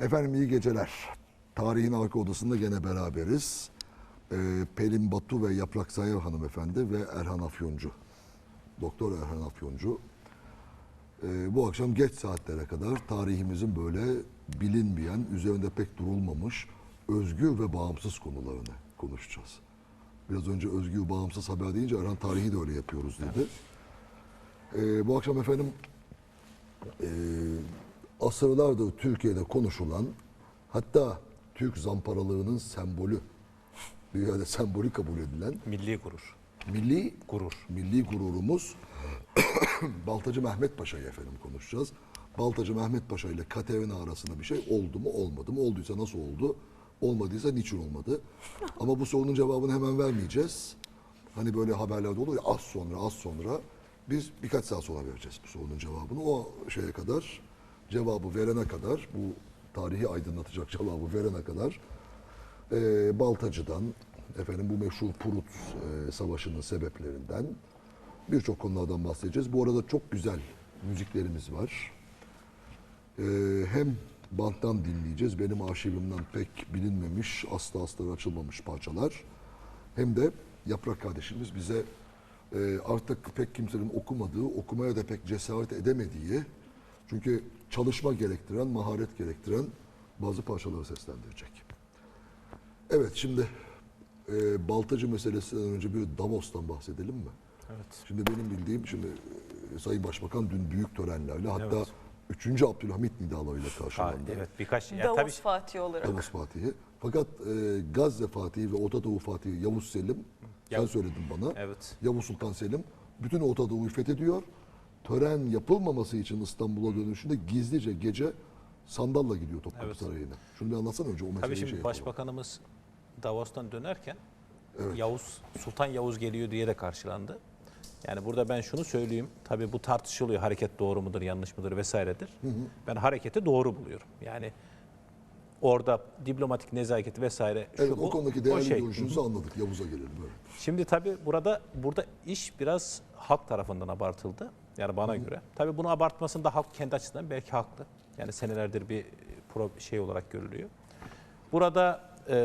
Efendim iyi geceler. Tarihin Arka Odası'nda gene beraberiz. Ee, Pelin Batu ve Yaprak Sayar hanımefendi ve Erhan Afyoncu. Doktor Erhan Afyoncu. Ee, bu akşam geç saatlere kadar tarihimizin böyle bilinmeyen, üzerinde pek durulmamış, özgür ve bağımsız konularını konuşacağız. Biraz önce özgür, bağımsız haber deyince Erhan tarihi de öyle yapıyoruz dedi. Ee, bu akşam efendim e, asırlardır Türkiye'de konuşulan hatta Türk zamparalığının sembolü yerde sembolü kabul edilen Milli gurur. milli Gurur. milli gururumuz Baltacı Mehmet Paşa'yı efendim konuşacağız. Baltacı Mehmet Paşa ile Katerina arasında bir şey oldu mu olmadı mı? Olduysa nasıl oldu? Olmadıysa niçin olmadı? Ama bu sorunun cevabını hemen vermeyeceğiz. Hani böyle haberlerde olur ya az sonra az sonra biz birkaç saat sonra vereceğiz bu sorunun cevabını. O şeye kadar cevabı verene kadar bu tarihi aydınlatacak cevabı verene kadar e, Baltacı'dan, efendim bu meşhur Prut e, Savaşı'nın sebeplerinden birçok konulardan bahsedeceğiz. Bu arada çok güzel müziklerimiz var. E, hem banttan dinleyeceğiz, benim arşivimden pek bilinmemiş, asla asla açılmamış parçalar. Hem de Yaprak kardeşimiz bize e, artık pek kimsenin okumadığı, okumaya da pek cesaret edemediği, çünkü çalışma gerektiren, maharet gerektiren bazı parçaları seslendirecek. Evet şimdi e, Baltacı meselesinden önce bir Davos'tan bahsedelim mi? Evet. Şimdi benim bildiğim şimdi e, Sayın Başbakan dün büyük törenlerle hatta Evet. 3. Abdülhamit nidalarıyla Ha, karşılandı. evet birkaç ya Davos tabii Fatih olarak. Davos Fatihi. Fakat e, Gazze Fatihi ve Orta Doğu Fatihi Yavuz Selim sen Yavuz- söyledin bana. Evet. Yavuz Sultan Selim bütün Orta Doğu'yu fethediyor. Tören yapılmaması için İstanbul'a dönüşünde gizlice gece sandalla gidiyor Topkapı Evet. Sarayı'na. Şunu bir anlatsana önce o meseleyi tabii şey şimdi yapalım. başbakanımız Davos'tan dönerken. Yavuz Sultan Yavuz geliyor diye de karşılandı. Yani burada ben şunu söyleyeyim. Tabii bu tartışılıyor. Hareket doğru mudur, yanlış mıdır vesairedir. Ben hareketi doğru buluyorum. Yani orada diplomatik nezaketi vesaire şu Evet bu, o konudaki değerli şey. görüşünüzü anladık. Yavuz'a gelelim. Evet. Şimdi tabii burada burada iş biraz halk tarafından abartıldı. Yani bana göre. Tabii bunu abartmasında halk kendi açısından belki haklı. Yani senelerdir bir pro şey olarak görülüyor. Burada e,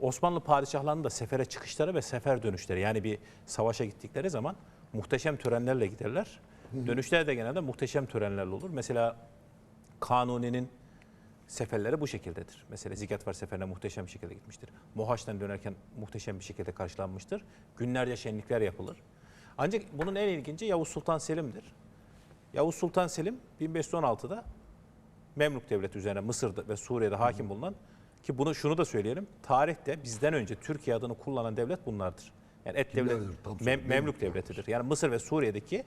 Osmanlı padişahlarının da sefere çıkışları ve sefer dönüşleri yani bir savaşa gittikleri zaman muhteşem törenlerle giderler. Dönüşler de genelde muhteşem törenlerle olur. Mesela Kanuni'nin seferleri bu şekildedir. Mesela Zigetvar seferine muhteşem bir şekilde gitmiştir. Mohaç'tan dönerken muhteşem bir şekilde karşılanmıştır. Günlerce şenlikler yapılır. Ancak bunun en ilginci Yavuz Sultan Selim'dir. Yavuz Sultan Selim 1516'da Memluk Devleti üzerine Mısır'da ve Suriye'de hakim bulunan ki bunu şunu da söyleyelim. Tarihte bizden önce Türkiye adını kullanan devlet bunlardır. Yani et devlet Mem- Memlük Memlük devletidir. Yani Mısır ve Suriye'deki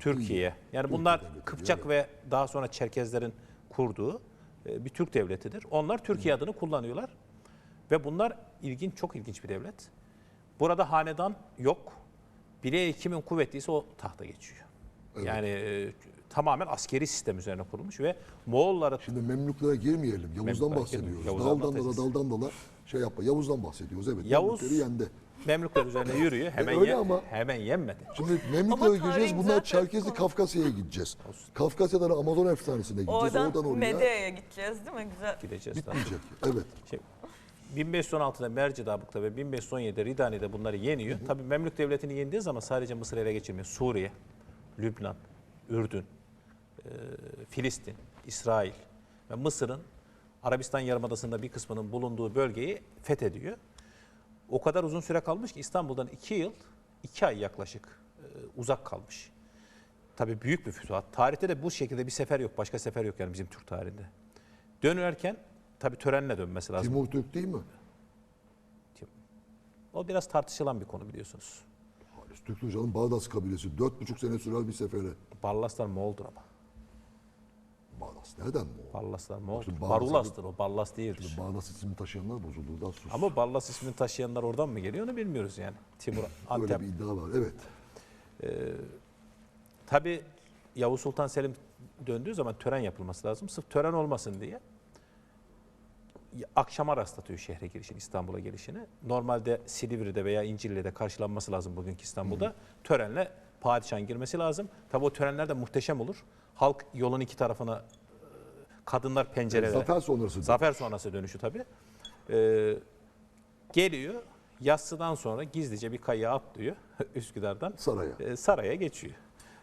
Türkiye. Yani bunlar Kıpçak ve daha sonra Çerkezlerin kurduğu e, bir Türk devletidir. Onlar Türkiye adını kullanıyorlar. Ve bunlar ilginç, çok ilginç bir devlet. Burada hanedan yok. Bileği kimin kuvvetliyse o tahta geçiyor. Yani e, tamamen askeri sistem üzerine kurulmuş ve Moğolları Şimdi Memlüklere girmeyelim. Yavuz'dan Memlüklere bahsediyoruz. Yavuz'u daldan dala daldan dala şey yapma. Yavuz'dan bahsediyoruz. Evet. Yavuz- Memlükleri yendi. Memlükler üzerine yürüyor. Hemen öyle ye- ama- hemen yenmedi. Şimdi Memlüklere gireceğiz. Bunlar Çerkezli Kafkasya'ya gideceğiz. Kafkasya'dan Amazon efsanesine gideceğiz. Oradan, Oradan oraya Medea'ya gideceğiz değil mi? Güzel. Gideceğiz daha. bitmeyecek. Evet. Şey, 1516'da Mercidabık'ta ve 1517'de Ridani'de bunları yeniyor. Tabii Memlük Devleti'ni yendiği zaman sadece Mısır ele geçirmiyor. Suriye, Lübnan, Ürdün, e, Filistin, İsrail ve Mısır'ın Arabistan Yarımadası'nda bir kısmının bulunduğu bölgeyi fethediyor. O kadar uzun süre kalmış ki İstanbul'dan 2 yıl, 2 ay yaklaşık e, uzak kalmış. Tabii büyük bir fütuhat. Tarihte de bu şekilde bir sefer yok. Başka sefer yok yani bizim Türk tarihinde. Dönerken tabii törenle dönmesi lazım. Timur Türk değil mi? O biraz tartışılan bir konu biliyorsunuz. Halis Türk canım Bağdat kabilesi. Dört buçuk sene sürer bir sefere. Ballaslar Moğol'dur ama. Bağdat nereden o? Ballaslar Moğol'dur. Şimdi Barulas'tır o, Ballas değildir. Bağdat ismini taşıyanlar bozulduğundan sus. Ama Ballas ismini taşıyanlar oradan mı geliyor onu bilmiyoruz yani. Timur, Öyle Antep. bir iddia var. Evet. Tabii Yavuz Sultan Selim döndüğü zaman tören yapılması lazım. Sırf tören olmasın diye akşama rastlatıyor şehre girişini, İstanbul'a gelişini. Normalde Silivri'de veya İncilli'de karşılanması lazım bugünkü İstanbul'da. Törenle padişahın girmesi lazım. Tabii o törenler de muhteşem olur. Halk yolun iki tarafına kadınlar pencerelere. Zafer sonrası. Zafer sonrası dönüşü tabii. Ee, geliyor. Yassıdan sonra gizlice bir kayığa atlıyor Üsküdar'dan. Saraya. e, saraya geçiyor.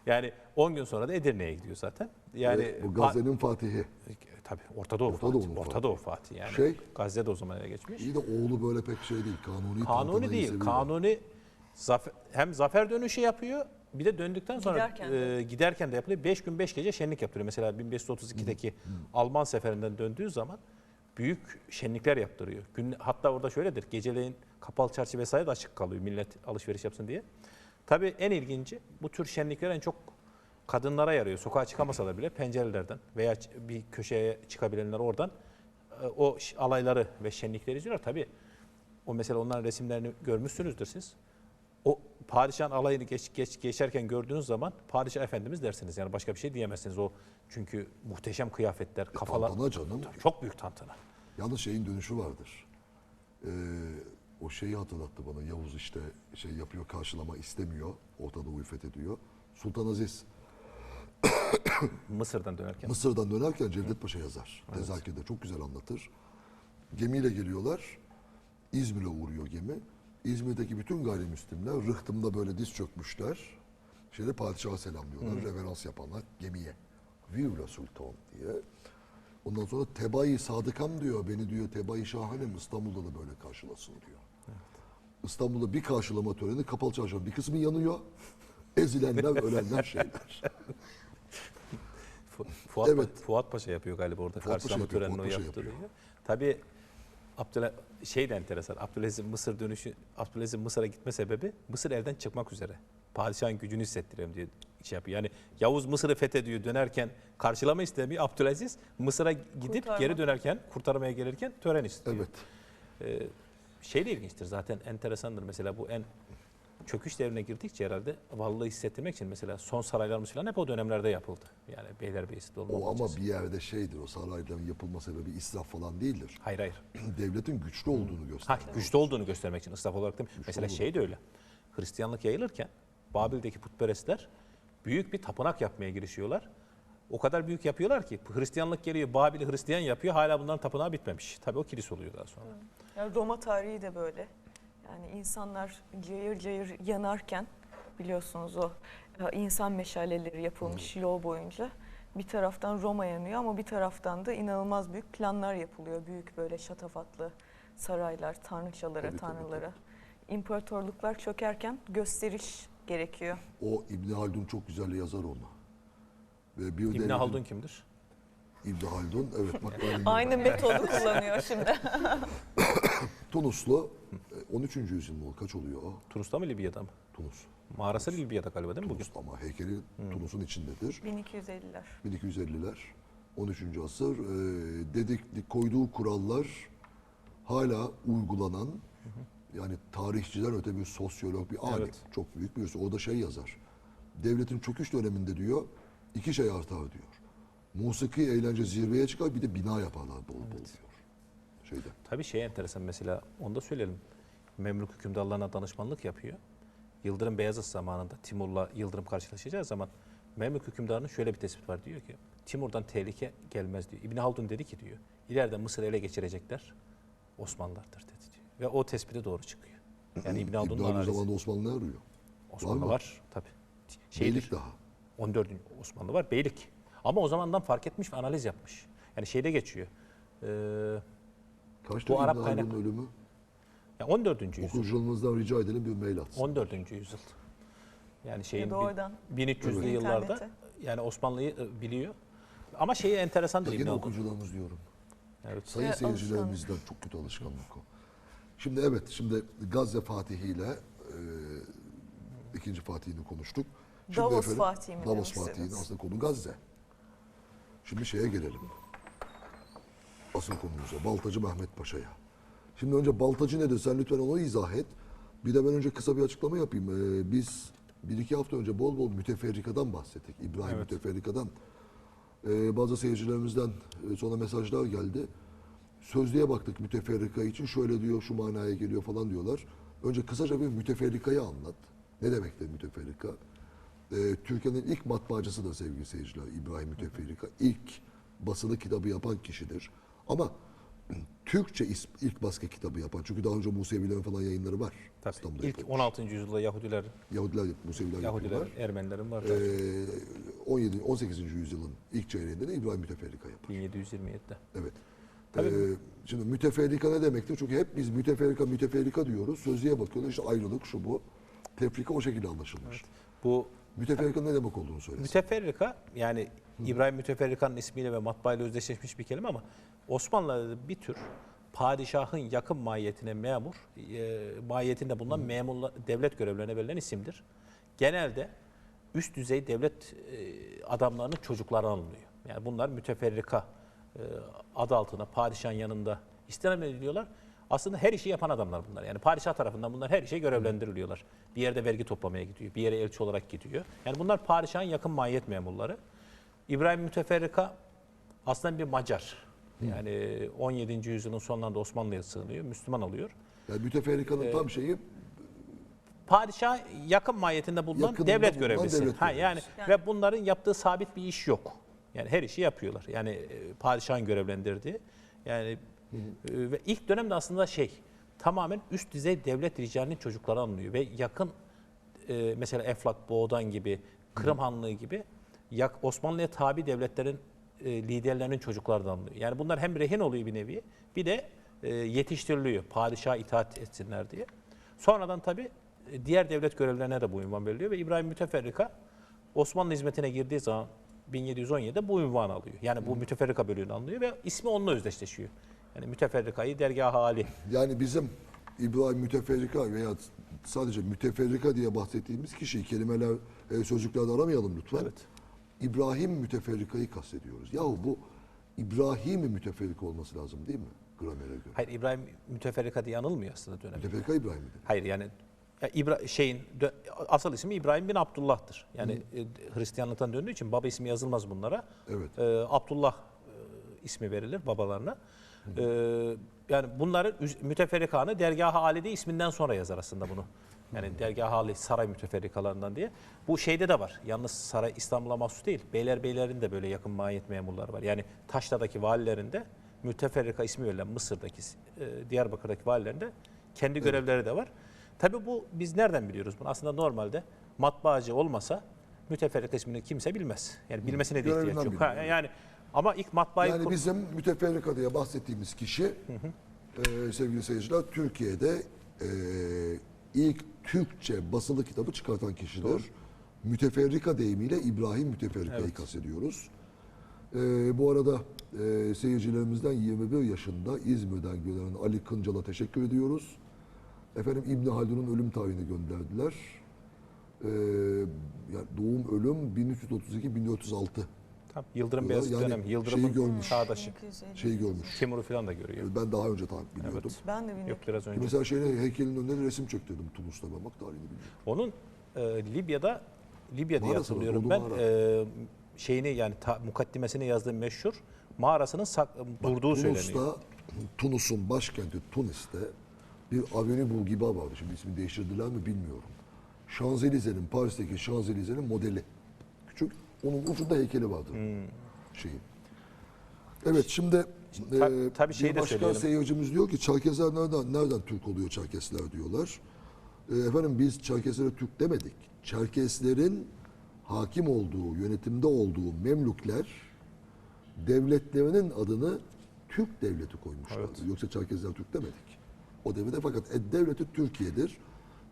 Yani 10 gün sonra da Edirne'ye gidiyor zaten. Yani Ve bu Gazze'nin Fatihi. tabii Orta Doğu Orta Fatih. Orta Fatih. Doğu Fatih yani. Şey- Gazze de o zaman ele geçmiş. İyi de oğlu böyle pek şey değil. Kanuni Kanuni değil. seviyor. Kanuni zafer, hem zafer dönüşü yapıyor bir de döndükten sonra Giderken de. e, giderken de yapılıyor. 5 gün 5 gece şenlik yaptırıyor. Mesela 1532'deki Alman seferinden döndüğü zaman büyük şenlikler yaptırıyor. Gün, hatta orada şöyledir. Geceleyin kapalı çarşı vesaire de açık kalıyor millet alışveriş yapsın diye. Tabii en ilginci bu tür şenlikler en çok kadınlara yarıyor. Sokağa çıkamasalar bile pencerelerden veya bir köşeye çıkabilenler oradan e, o alayları ve şenlikleri izliyorlar. Tabii o mesela onların resimlerini görmüşsünüzdür siz. O padişahın alayını geç, geç, geçerken gördüğünüz zaman padişah efendimiz dersiniz. Yani başka bir şey diyemezsiniz. O çünkü muhteşem kıyafetler, kafalar. Tantana canım. Çok büyük tantana. Yalnız şeyin dönüşü vardır. Ee, o şeyi hatırlattı bana. Yavuz işte şey yapıyor, karşılama istemiyor. Orta Doğu'yu fethediyor. Sultan Aziz Mısır'dan dönerken. Mısır'dan dönerken Cevdet Paşa yazar. Tezakir'de çok güzel anlatır. Gemiyle geliyorlar. İzmir'e uğruyor gemi. İzmir'deki bütün gayrimüslimler rıhtımda böyle diz çökmüşler. Şeyde padişaha selamlıyorlar. Reverans yapanlar gemiye. Vivla Sultan diye. Ondan sonra Tebai Sadıkam diyor. Beni diyor Tebai Şahanem İstanbul'da da böyle karşılasın diyor. İstanbul'da bir karşılama töreni kapalı çarşamba. Bir kısmı yanıyor. Ezilenler, ölenler şeyler. Fu- Fuat, Evet. Fuat Paşa yapıyor galiba orada Fuat Paşa karşılama yapıyor, törenini o Fuat Paşa yaptırıyor. yapıyor. Tabii Abdülha şey de enteresan. Abdülaziz'in Mısır dönüşü, Abdülaziz'in Mısır'a gitme sebebi Mısır elden çıkmak üzere. Padişahın gücünü hissettiriyorum diye şey yapıyor. Yani Yavuz Mısır'ı fethediyor dönerken karşılama istemiyor. Abdülaziz Mısır'a gidip Kurtarma. geri dönerken, kurtarmaya gelirken tören istiyor. Evet. Ee, şey de ilginçtir zaten enteresandır mesela bu en çöküş devrine girdikçe herhalde varlığı hissettirmek için mesela son saraylarımız falan hep o dönemlerde yapıldı. Yani Beylerbeyi'si de O ama bir yerde şeydir o sarayların yapılma sebebi israf falan değildir. Hayır hayır. Devletin güçlü olduğunu Ha, gösteriyor. güçlü olduğunu göstermek için ıslaf olarak değil mi? Mesela olduğunu. şey de öyle. Hristiyanlık yayılırken Babil'deki putperestler büyük bir tapınak yapmaya girişiyorlar. O kadar büyük yapıyorlar ki Hristiyanlık geliyor Babil'i Hristiyan yapıyor hala bunların tapınağı bitmemiş. Tabii o kilis oluyor daha sonra. Yani Roma tarihi de böyle. Yani insanlar cayır cayır yanarken biliyorsunuz o e, insan meşaleleri yapılmış yol boyunca. Bir taraftan Roma yanıyor ama bir taraftan da inanılmaz büyük planlar yapılıyor. Büyük böyle şatafatlı saraylar, tanrıçalara, Tabii, tabii, tanrılara. İmparatorluklar çökerken gösteriş gerekiyor. O İbn Haldun çok güzel yazar onu. Ve bir İbn Haldun kimdir? İbn Haldun evet bak Aynı metodu kullanıyor şimdi. Tunuslu e, 13. yüzyıl mı kaç oluyor o? Tunus'ta mı Libya'da mı? Tunus. Mağarası Libya'da galiba değil mi bugün? Tunus ama heykeli Tunus'un içindedir. 1250'ler. 1250'ler 13. asır e, dedik koyduğu kurallar hala uygulanan yani tarihçiler öte bir sosyolog bir alim Evet. çok büyük birisi o da şey yazar devletin çöküş döneminde diyor iki şey artar diyor musiki eğlence zirveye çıkar bir de bina yaparlar bol bol diyor şeyde Tabii şey enteresan mesela onu da söyleyelim. Memlük hükümdarlarına danışmanlık yapıyor. Yıldırım Beyazıt zamanında Timur'la Yıldırım karşılaşacağı zaman Memlük hükümdarının şöyle bir tespit var diyor ki Timur'dan tehlike gelmez diyor. İbn Haldun dedi ki diyor ileride Mısır'ı ele geçirecekler Osmanlılardır dedi diyor. Ve o tespite doğru çıkıyor. Yani İbn İbn Haldun'un Haldun analizi. zamanında Osmanlı arıyor? Osmanlı mı? var, tabii. Şeydir, Beylik daha. 14. Osmanlı var, beylik. Ama o zamandan fark etmiş ve analiz yapmış. Yani şeyde geçiyor. Ee, Kaçtı Bu Arap Haldun'un kaynak- ölümü? ya 14. yüzyıl. Okuyucularımızdan rica edelim bir mail atsın. 14. yüzyıl. Yani şeyin Ya da bin- oradan 1300'lü Evet. yıllarda İnternete. yani Osmanlı'yı e, biliyor. Ama şeyi enteresan değil. Yine okuyucularımız diyorum. Evet. Sayın Evet, seyircilerimizden çok kötü alışkanlık o. Şimdi evet, şimdi Gazze Fatihi ile e, ikinci Fatih'ini konuştuk. Şimdi Davos Fatih'i mi Davos Fatih'in istediniz? aslında konu Gazze. Şimdi şeye gelelim. Asıl konumuza, Baltacı Mehmet Paşa'ya. Şimdi önce Baltacı nedir? Sen lütfen onu izah et. Bir de ben önce kısa bir açıklama yapayım. Ee, biz bir iki hafta önce bol bol müteferrikadan bahsettik. İbrahim Evet. müteferrikadan. Ee, bazı seyircilerimizden e, sonra mesajlar geldi. Sözlüğe baktık müteferrika için şöyle diyor şu manaya geliyor falan diyorlar. Önce kısaca bir müteferrikayı anlat. Ne demektir müteferrika? Ee, Türkiye'nin ilk matbaacısı da sevgili seyirciler İbrahim Müteferrika. İlk basılı kitabı yapan kişidir. Ama Türkçe ilk baskı kitabı yapan. Çünkü daha önce Musevilerin falan yayınları var. Tabii. İstanbul'da İlk yapılmış. 16. yüzyılda Yahudiler, Yahudiler, Museviler Yahudiler. Ermenilerin var. Ee, 17 18. yüzyılın ilk çeyreğinde de İbrahim Müteferrika yapar. 1727'de. Evet. Tabii. Ee, şimdi müteferrika ne demektir? Çünkü hep biz müteferrika müteferrika diyoruz. Sözlüğe bakıyorlar işte ayrılık şu bu. Tefrika o şekilde anlaşılmış. Bu Müteferrika ne demek olduğunu söylesin. müteferrika yani İbrahim Müteferrika'nın ismiyle ve matbaayla özdeşleşmiş bir kelime ama Osmanlı'da bir tür padişahın yakın mahiyetine memur, e, mahiyetinde bulunan memurla, devlet görevlerine verilen isimdir. Genelde üst düzey devlet e, adamlarının çocukları alınıyor. Yani bunlar müteferrika e, adı altında padişahın yanında istinam ediliyorlar. Aslında her işi yapan adamlar bunlar. Yani padişah tarafından bunlar her işe görevlendiriliyorlar. Bir yerde vergi toplamaya gidiyor, bir yere elçi olarak gidiyor. Yani bunlar padişahın yakın mahiyet memurları. İbrahim Müteferrika aslında bir Macar. Yani 17. yüzyılın sonlarında Osmanlı'ya sığınıyor, Müslüman oluyor. Yani müteferrikanın tam şeyi Padişah yakın mahiyetinde bulunan Yakınında devlet bulunan görevlisi. devlet ha, yani, görevlisi. ve bunların yaptığı sabit bir iş yok. Yani her işi yapıyorlar. Yani e, padişahın görevlendirdiği. Yani e, ve ilk dönemde aslında şey tamamen üst düzey devlet rijalinin çocukları alınıyor ve yakın e, mesela Eflak, Boğdan gibi, Kırım Hanlığı gibi yak, Osmanlı'ya tabi devletlerin e, liderlerinin çocukları da alınıyor. Yani bunlar hem rehin oluyor bir nevi bir de e, yetiştiriliyor padişaha itaat etsinler diye. Sonradan tabi diğer devlet görevlerine de bu ünvan veriliyor ve İbrahim Müteferrika Osmanlı hizmetine girdiği zaman 1717'de bu ünvan alıyor. Yani bu müteferrika bölüğünü alıyor ve ismi onunla özdeşleşiyor. Yani müteferrikayı dergah hali. yani bizim İbrahim Müteferrika veya sadece müteferrika diye bahsettiğimiz kişiyi kelimeler, e, sözcüklerde aramayalım lütfen. Evet. İbrahim Müteferrika'yı kastediyoruz. Yahu bu İbrahim Müteferrika olması lazım değil mi? Gramere göre. Hayır İbrahim müteferrika diye anılmıyor aslında dönemde. Müteferrika İbrahim'dir. Hayır yani ya İbra şeyin asıl ismi İbrahim bin Abdullah'tır. Yani e, Hristiyanlıktan döndüğü için baba ismi yazılmaz bunlara. Evet. E, Abdullah e, ismi verilir babalarına. E, yani bunların müteferrikanı dergah hali diye isminden sonra yazar aslında bunu. Yani dergah hali saray müteferrikalarından diye. Bu şeyde de var. Yalnız saray İstanbul'a mahsus değil. Beyler beylerin de böyle yakın mahiyet memurları var. Yani Taşla'daki valilerinde müteferrika ismi verilen Mısır'daki, e, Diyarbakır'daki valilerinde kendi görevleri de var. Tabii bu biz nereden biliyoruz bunu? Aslında normalde matbaacı olmasa müteferrika ismini kimse bilmez. Yani bilmesine de ihtiyaç yok. Ha, yani ama ilk matbaayı Yani bizim müteferrika diye bahsettiğimiz kişi e, sevgili seyirciler Türkiye'de e, ilk Türkçe basılı kitabı çıkartan kişidir. Müteferrika deyimiyle İbrahim Müteferrika'yı Evet. kastediyoruz. E, bu arada e, seyircilerimizden 21 yaşında İzmir'den gelen Ali Kıncal'a teşekkür ediyoruz. Efendim İbni Haldun'un ölüm tarihini gönderdiler. E, yani doğum ölüm 1332-1406 Tabii, Yıldırım Yani Beyazıt dönemi. şeyi Yıldırım'ın görmüş. çağdaşı. 1250. şeyi görmüş. Timur'u falan da görüyor. Ben daha önce takip biliyordum. Evet. Ben de bilmiyorum. Yok biraz önce. Mesela şeyine heykelin önüne resim çöktürdüm Tunus'ta ben bak tarihini bilmiyorum. Onun e, Libya'da Libya diye Mağarası var, hatırlıyorum ben. mağara. E, şeyini yani ta, mukaddimesini yazdığı meşhur mağarasının sak, durduğu söyleniyor. Tunus'ta, Tunus'un başkenti Tunis'te bir Avenue Bourguiba vardı. Şimdi ismini değiştirdiler mi bilmiyorum. Şanzelize'nin, Paris'teki Şanzelize'nin modeli. Onun ucunda heykeli vardı. Hmm. Şeyin. Evet şimdi Ta- e, tabii şeyi bir başka söyleyelim. seyircimiz diyor ki Çerkezler nereden, nereden Türk oluyor Çerkesler diyorlar. E, efendim biz Çerkeslere Türk demedik. Çerkeslerin hakim olduğu, yönetimde olduğu Memlükler devletlerinin adını Türk devleti koymuşlardı. Evet. Yoksa Çerkezler Türk demedik. O devlete fakat devleti Türkiye'dir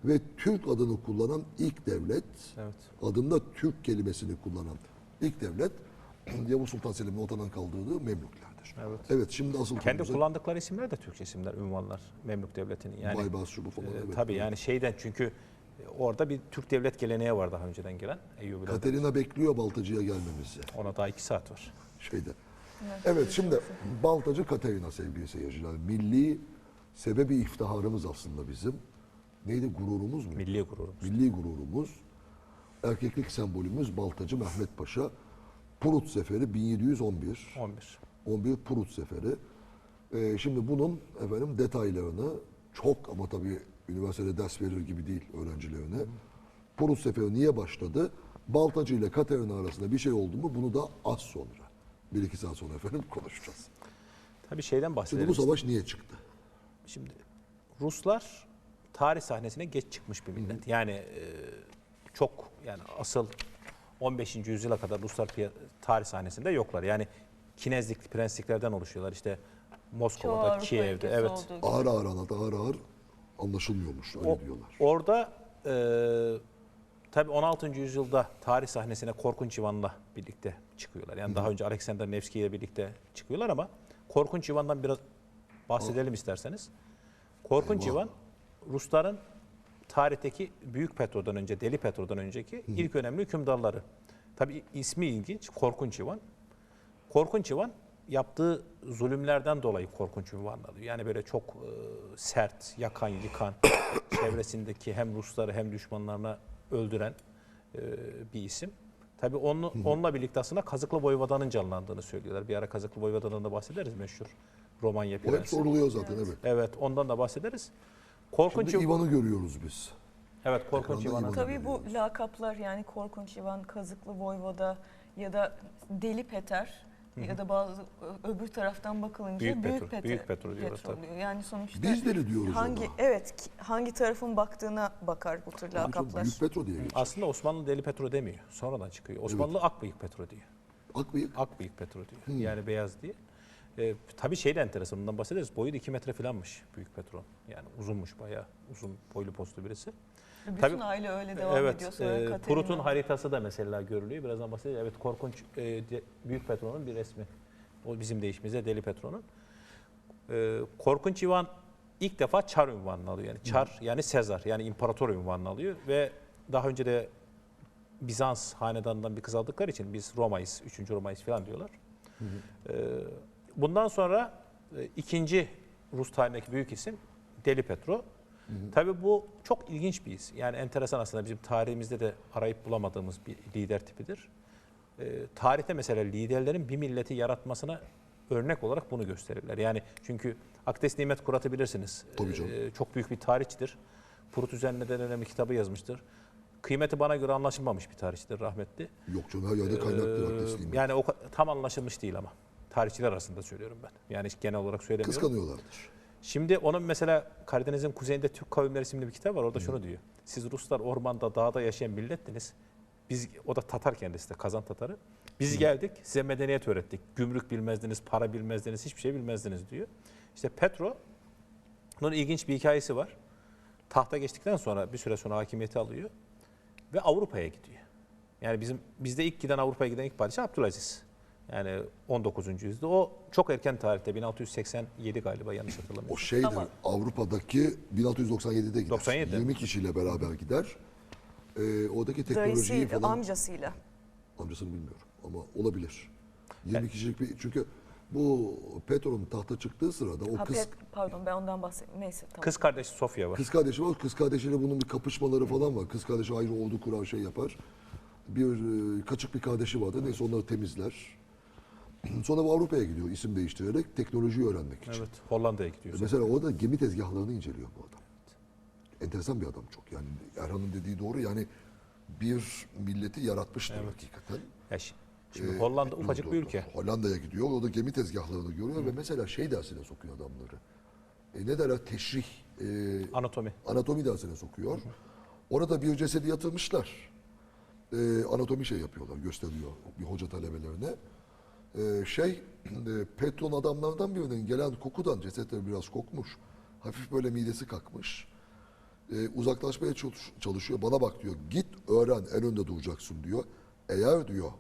ve Türk adını kullanan ilk devlet, Evet. adında Türk kelimesini kullanan ilk devlet Yavuz Sultan Selim'in ortadan kaldırdığı Memlüklerdir. Evet. Evet şimdi asıl Kendi konumuza- kullandıkları isimler de Türkçe isimler, ünvanlar Memlük Devleti'nin. Yani Baybars şu bu falan. e, evet. tabii yani şeyden çünkü orada bir Türk devlet geleneği var daha önceden gelen Eyyubiler'den. Katerina bekliyor Baltacı'ya gelmemizi Ona daha iki saat var. şeyde. Evet şimdi Baltacı Katerina sevgili seyirciler. Milli sebebi iftiharımız aslında bizim. Neydi gururumuz mu? Milli gururumuz. Milli gururumuz. Erkeklik sembolümüz Baltacı Mehmet Paşa. Prut Zeferi 1711. 11. 11 Prut Zeferi. Ee, şimdi bunun efendim detaylarını çok ama tabii üniversitede ders verir gibi değil öğrencilerine. Prut Zeferi niye başladı? Baltacı ile Katerina arasında bir şey oldu mu bunu da az sonra Bir iki saat sonra efendim konuşacağız. Tabii şeyden Şimdi bahsedelim. bu savaş niye çıktı? Şimdi Ruslar tarih sahnesine geç çıkmış bir millet. Yani e, çok yani asıl 15. yüzyıla kadar Ruslar piya- tarih sahnesinde yoklar. Yani kinezlik prensliklerden oluşuyorlar. İşte Çoğu Moskova'da, Avrupa Kiev'de. Evet. Ağır ağır anlat, ağır ağır anlaşılmıyormuş öyle O- diyorlar. Orada e, tabii 16. yüzyılda tarih sahnesine Korkunç Ivan'la birlikte çıkıyorlar. Yani daha önce Alexander Nevsky ile birlikte çıkıyorlar ama Korkunç Ivan'dan biraz bahsedelim isterseniz. Korkunç Eyvah. Ivan Rusların tarihteki Büyük Petro'dan önce, Deli Petro'dan önceki ilk önemli hükümdarları. Tabii ismi ilginç, Korkunç Ivan. Korkunç Ivan yaptığı zulümlerden dolayı korkunç alıyor. Yani böyle çok e, sert, yakan, yıkan, çevresindeki hem Rusları hem düşmanlarına öldüren e, bir isim. Tabii onu, onunla birlikte aslında Kazıklı Voyvoda'nın canlandığını söylüyorlar. Bir ara Kazıklı Voyvoda'dan da bahsederiz meşhur Romanya O hep Prensi. soruluyor zaten evet. Evet ondan da bahsederiz. Korkunç Şimdi Ivan, İvan'ı görüyoruz biz. evet korkunç Ekranda Ivan'a. İvan. Tabii bu lakaplar yani Korkunç İvan, Kazıklı Voyvoda ya da Deli Peter ya da bazı ö- öbür taraftan bakılınca Büyük Büyük, Petro, Peter, Büyük Petro diyorlar Petro tabii. Yani sonuçta Biz deli diyoruz hangi ona. evet ki- hangi tarafın baktığına bakar bu tür çok lakaplar. Büyük Petro diye geçiyor. Aslında Osmanlı Deli Petro demiyor. Sonradan çıkıyor. Osmanlı Akbıyık Petro diyor. Akbıyık. Akbıyık Petro diyor. Yani beyaz diye. Ee, tabii şey de enteresan ondan bahsederiz. Boyu da 2 metre falanmış Büyük Petro. Yani uzunmuş bayağı. Uzun boylu postlu birisi. Bütün Tabii- aile öyle devam ediyor. evet. Sonra E, Prut'un haritası da mesela görülüyor. Birazdan bahsedeceğiz. Evet korkunç e, de- Büyük Petro'nun bir resmi. O bizim deyişimizde Deli Petro'nun. E, korkunç Ivan ilk defa Çar ünvanını alıyor. Yani Çar yani Sezar yani imparator ünvanını alıyor ve daha önce de Bizans hanedanından bir kız aldıkları için biz Roma'yız, 3. Roma'yız falan diyorlar. E, bundan sonra e, ikinci Rus tarihindeki büyük isim Deli Petro. Tabii bu çok ilginç bir isim. Yani enteresan aslında bizim tarihimizde de arayıp bulamadığımız bir lider tipidir. E, tarihte mesela liderlerin bir milleti yaratmasına örnek olarak bunu gösterirler. Yani çünkü Akdes Nimet Kurat'ı bilirsiniz. Tabii canım. E, çok büyük bir tarihçidir. Prut üzerine de önemli kitabı yazmıştır. Kıymeti bana göre anlaşılmamış bir tarihçidir rahmetli. Yok canım her yerde kaynaktır Ee, adresliyim. yani o tam anlaşılmış değil ama. Tarihçiler arasında söylüyorum ben. Yani genel olarak söylemiyorum. Kıskanıyorlardır. Şimdi onun mesela Karadeniz'in kuzeyinde Türk kavimleri isimli bir kitap var. Orada şunu diyor. Siz Ruslar ormanda, dağda yaşayan millettiniz. Biz o da Tatar kendisi de Kazan Tatarı. Biz geldik, size medeniyet öğrettik. Gümrük bilmezdiniz, para bilmezdiniz, hiçbir şey bilmezdiniz diyor. İşte Petro bunun ilginç bir hikayesi var. Tahta geçtikten sonra bir süre sonra hakimiyeti alıyor ve Avrupa'ya gidiyor. Yani bizim bizde ilk giden Avrupa'ya giden ilk padişah Abdülaziz. Yani 19. yüzyılda. O çok erken tarihte 1687 galiba yanlış O hatırlamıyorum. şeydir Ama- Avrupa'daki 1697'de gider. 97 mi? 20 kişiyle beraber gider. Ee, oradaki teknolojiyi falan amcasıyla. amcasını bilmiyorum ama olabilir. 20 kişilik bir çünkü bu Petro'nun tahta çıktığı sırada o Ha, kız Pet- pardon ben ondan bahsettim. Neyse tamam. Kız kardeşi Sofya var. kız kardeşi var. Kız kardeşiyle bunun bir kapışmaları falan var. Kız kardeşi ayrı ordu kurar şey yapar. Bir e, kaçık bir kardeşi vardı. Neyse onları temizler. Sonra bu Avrupa'ya gidiyor isim değiştirerek teknolojiyi öğrenmek için. Evet, Hollanda'ya gidiyor. Mesela orada gemi tezgahlarını inceliyor bu adam. Enteresan bir adam çok. Yani Erhan'ın dediği doğru. Yani bir milleti yaratmıştır hakikaten. Ya şi- şimdi Ee, Hollanda ufacık dur, bir ülke. Hollanda'ya gidiyor. Orada gemi tezgahlarını görüyor ve mesela şey dersine sokuyor adamları. E, ne derler? Teşrih. e, Anatomi. anatomi dersine sokuyor. Orada bir cesedi yatırmışlar. Ee, anatomi şey yapıyorlar, gösteriyor bir hoca talebelerine. Ee, şey, e, Petron adamlardan birinin gelen kokudan cesetler biraz kokmuş. Hafif böyle midesi kalkmış. Ee, uzaklaşmaya çalış- çalışıyor. Bana bak diyor, git öğren, en önde duracaksın diyor. Eğer diyor,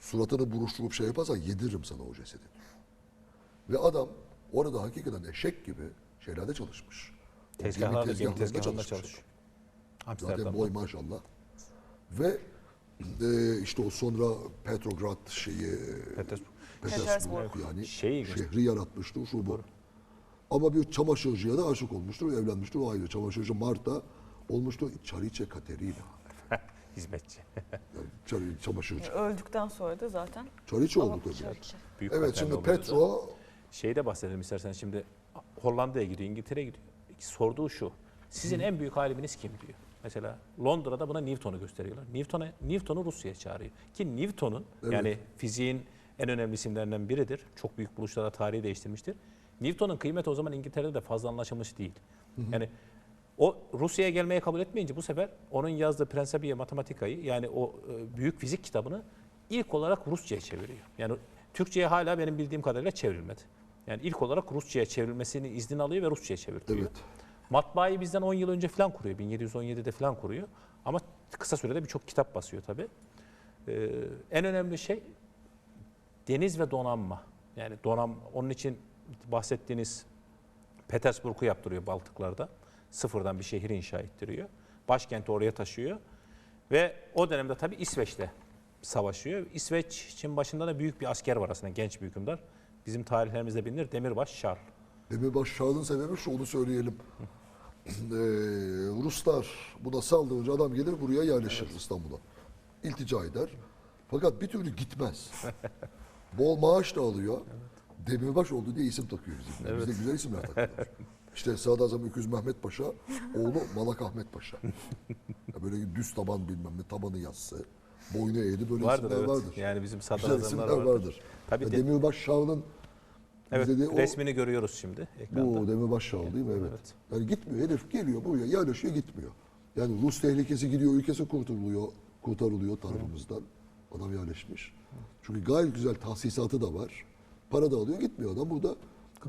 suratını buruşturup şey yaparsan yediririm sana o cesedi diyor. Ve adam orada hakikaten eşek gibi şeylerde çalışmış. Tezgahlarda, tezgahlarında tezgahlarında çalışmış çalışıyor. Zaten boy maşallah. Ve e, işte o sonra Petrograd şeyi Petersburg. Petersburg yani Şeyi şehri yaratmıştır şu bu. Ama bir çamaşırcıya da aşık olmuştur, evlenmiştir o ayrı. Çamaşırcı Marta olmuştur Çariçe Katerina. Hizmetçi. Yani çari, çamaşırcı. Öldükten sonra da zaten Çariçe oldu tabii. Çariçe. Büyük Evet patente şimdi oluyor da. Petro Şeyde bahsedelim istersen şimdi Hollanda'ya gidiyor, İngiltere'ye gidiyor. Sorduğu şu. Sizin en büyük aliminiz kim diyor. Mesela Londra'da buna Newton'u gösteriyorlar. Newton'u Newton'u Rusya'ya çağırıyor. Ki Newton'un Evet. yani fiziğin en önemli isimlerinden biridir. Çok büyük buluşlara tarihi değiştirmiştir. Newton'un kıymeti o zaman İngiltere'de de fazla anlaşılmış değil. Yani o Rusya'ya gelmeye kabul etmeyince bu sefer onun yazdığı Principia Mathematica'yı yani o e, büyük fizik kitabını ilk olarak Rusça'ya çeviriyor. Yani Türkçe'ye hala benim bildiğim kadarıyla çevrilmedi. Yani ilk olarak Rusça'ya çevrilmesini izni alıyor ve Rusça'ya çevirtiyor. Evet. Matbaayı bizden 10 yıl önce falan kuruyor. 1717'de falan kuruyor. Ama kısa sürede birçok kitap basıyor tabii. Ee, en önemli şey deniz ve donanma. Yani donam onun için bahsettiğiniz Petersburg'u yaptırıyor Baltıklarda. Sıfırdan bir şehir inşa ettiriyor. Başkenti oraya taşıyor. Ve o dönemde tabii İsveç'le savaşıyor. İsveç için başında da büyük bir asker var aslında genç bir hükümdar. Bizim tarihlerimizde bilinir Demirbaş Charles. Demirbaş Şah'ın sebebi şu onu söyleyelim. Ee, Ruslar buna saldırınca adam gelir buraya yerleşir İstanbul'a. İltica eder. Fakat bir türlü gitmez. Bol maaş da alıyor. Demirbaş oldu diye isim takıyor bizim. Bizde güzel isimler takıyorlar. İşte Sadrazam Öküz Mehmet Paşa, oğlu Malak Ahmet Paşa. Ya böyle düz taban bilmem ne, tabanı yassı, boynu eğri böyle Vardır isimler evet. vardır. Yani bizim Güzel sadrazamlar isimler vardır. vardır. Tabii de- Demirbaş Şah'ın Evet, bizde de o- resmini görüyoruz şimdi ekranda. bu Demirbaş Şahı değil mi? Evet. Evet. Yani gitmiyor. Herif geliyor buraya yerleşiyor gitmiyor. Yani Rus tehlikesi gidiyor ülkesi kurtarılıyor, kurtarılıyor tarafımızdan. Adam yerleşmiş. Çünkü gayet güzel tahsisatı da var. Para da alıyor gitmiyor adam. Burada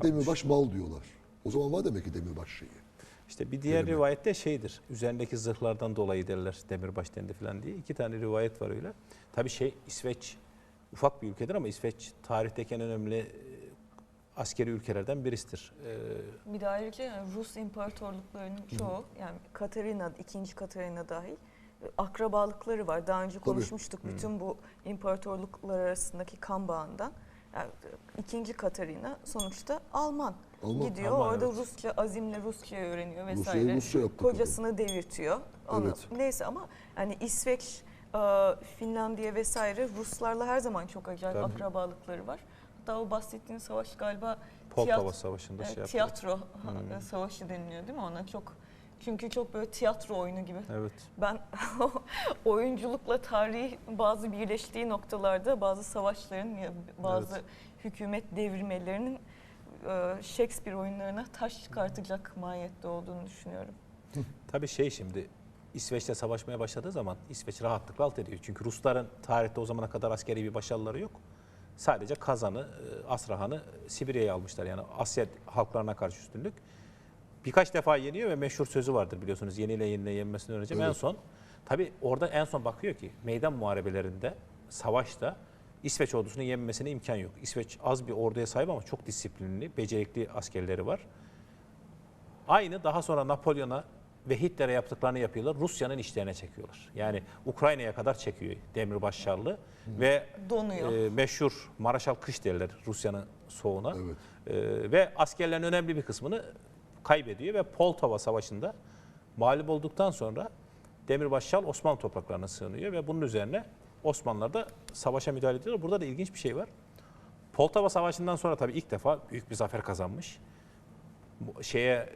Demirbaş mal diyorlar. O zaman var demek ki Demirbaş şeyi. İşte bir diğer rivayette şeydir. Üzerindeki zırhlardan dolayı derler demirbaş dendi falan diye. İki tane rivayet var öyle. Tabii şey İsveç ufak bir ülkedir ama İsveç tarihteki en önemli askeri ülkelerden birisidir. Ee, Bir de ayrıca yani Rus imparatorluklarının çoğu yani Katarina, ikinci Katarina dahil e, akrabalıkları var. Daha önce konuşmuştuk bütün bu imparatorluklar arasındaki kan bağından. Yani ikinci Katarina sonuçta Alman. Alman. Gidiyor Alman, orada evet. Rusça, azimle Rusça öğreniyor vesaire. Rusça yaptı tabii. Kocasını devirtiyor. Onu, Evet. Neyse ama yani İsveç, e, Finlandiya vesaire Ruslarla her zaman çok acayip Tabii. akrabalıkları var. Hatta o bahsettiğiniz savaş galiba Poltava Savaşı'nda e, şey yaptı. tiyatro savaşı deniliyor değil mi ona? Çok çünkü çok böyle tiyatro oyunu gibi. Evet. Ben oyunculukla tarihi bazı birleştiği noktalarda bazı savaşların bazı Evet. hükümet devirmelerinin e, Shakespeare oyunlarına taş çıkartacak mahiyette olduğunu düşünüyorum. Tabii şey şimdi İsveç'te savaşmaya başladığı zaman İsveç rahatlıkla alt ediyor. Çünkü Rusların tarihte o zamana kadar askeri bir başarıları yok. Sadece Kazan'ı, e, Astrahan'ı Sibirya'ya almışlar. Yani Asya halklarına karşı üstünlük. Birkaç defa yeniyor ve meşhur sözü vardır biliyorsunuz. Yeniyle yenile yenmesini öğreneceğim. En Evet. son tabii orada en son bakıyor ki meydan muharebelerinde, savaşta İsveç ordusunun yenmesine imkan yok. İsveç az bir orduya sahip ama çok disiplinli, becerikli askerleri var. Aynı daha sonra Napolyon'a ve Hitler'e yaptıklarını yapıyorlar. Rusya'nın işlerine çekiyorlar. Yani Ukrayna'ya kadar çekiyor Demirbaş Şarlı ve Donuyor. e, meşhur Maraşal Kış derler Rusya'nın soğuğuna. Evet. E, ve askerlerin önemli bir kısmını kaybediyor ve Poltava Savaşı'nda mağlup olduktan sonra Demirbaş Şal Osmanlı topraklarına sığınıyor ve bunun üzerine Osmanlılar da savaşa müdahale ediyorlar. Burada da ilginç bir şey var. Poltava Savaşı'ndan sonra tabii ilk defa büyük bir zafer kazanmış. Bu şeye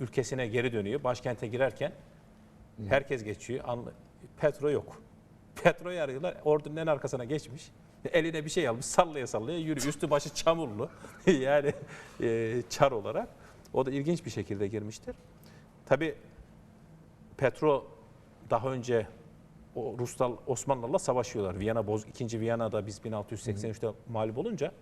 ülkesine geri dönüyor. Başkente girerken herkes geçiyor. Petro yok. Petro'yu arıyorlar. Ordunun en arkasına geçmiş. Eline bir şey almış. Sallaya sallaya yürüyor. Üstü başı çamurlu. yani e, çar olarak. O da ilginç bir şekilde girmiştir. Tabii Petro daha önce o Ruslar Osmanlılarla savaşıyorlar. Viyana boz 2. Viyana'da biz 1683'te mağlup olunca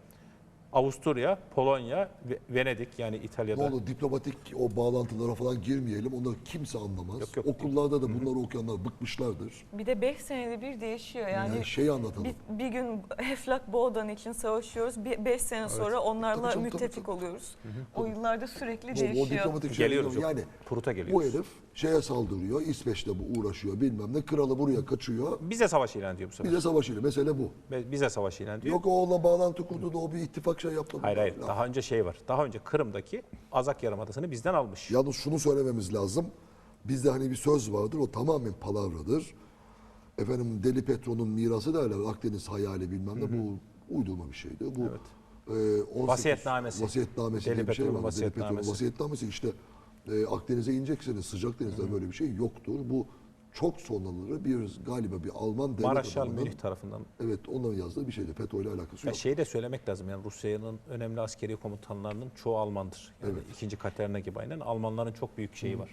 Avusturya, Polonya ve Venedik yani Ne İtalya'da olur diplomatik o bağlantılara falan girmeyelim. Onları kimse anlamaz. Yok, yok. Okullarda da bunları okuyanlar bıkmışlardır. Bir de 5 senede bir değişiyor. Yani Yani şeyi anlatalım. bir, bir gün Eflak Boğdan için savaşıyoruz. 5 sene sonra onlarla Tabii canım, müttefik tabii, oluyoruz. O yıllarda sürekli O, o değişiyor. diplomatik şeyler geliyoruz. yani Prut'a bu geliyoruz. herif şeye saldırıyor. İsveç'te bu uğraşıyor bilmem ne. Kralı buraya kaçıyor. Bize savaş ilan ediyor bu sefer. Bize savaşıyla. Mesele bu. Bize savaş ilan ediyor. Yok o onunla bağlantı kurdu da o bir ittifak şey yaptı. Hayır hayır. Daha önce şey var. Daha önce Kırım'daki Azak Yarımadası'nı bizden almış. Yalnız şunu söylememiz lazım. Bizde hani bir söz vardır. O tamamen palavradır. Efendim Deli Petro'nun mirası derler. Akdeniz hayali bilmem ne. Bu uydurma bir şeydi. Bu e, 18 Vasiyetnamesi. Vasiyetnamesi Deli diye bir şey Petro'nun var. Deli Petro'nun vasiyetnamesi. vasiyetnamesi işte e, Akdeniz'e ineceksiniz. Sıcak denizde böyle bir şey yoktur. Bu çok sonraları bir galiba bir Alman devlet Maraşal adamının Münih tarafından. evet onların yazdığı bir şeydi. FETÖ ile alakası Ya yok. şeyi de söylemek lazım yani Rusya'nın önemli askeri komutanlarının çoğu Almandır. Yani Evet. ikinci Katerina gibi aynen Almanların çok büyük şeyi var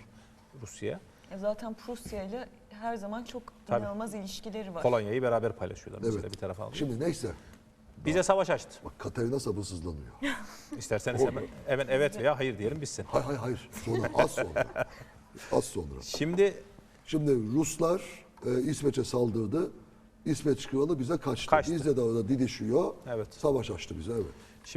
Rusya'ya. E Zaten Prusya ile her zaman çok Tabii. inanılmaz ilişkileri var. Kolonya'yı beraber paylaşıyorlar mesela Evet. bir tarafa alıyor. Şimdi neyse. Bize savaş açtı. Bak Katerina sabırsızlanıyor. İsterseniz hemen, hemen evet veya hayır diyelim bitsin. Hayır hayır hayır. Sonra az sonra. Az sonra. Şimdi Şimdi Ruslar e, İsveç'e saldırdı. İsveç kralı bize kaçtı. Kaçtı. Bizle de orada didişiyor. Evet. Savaş açtı bize evet.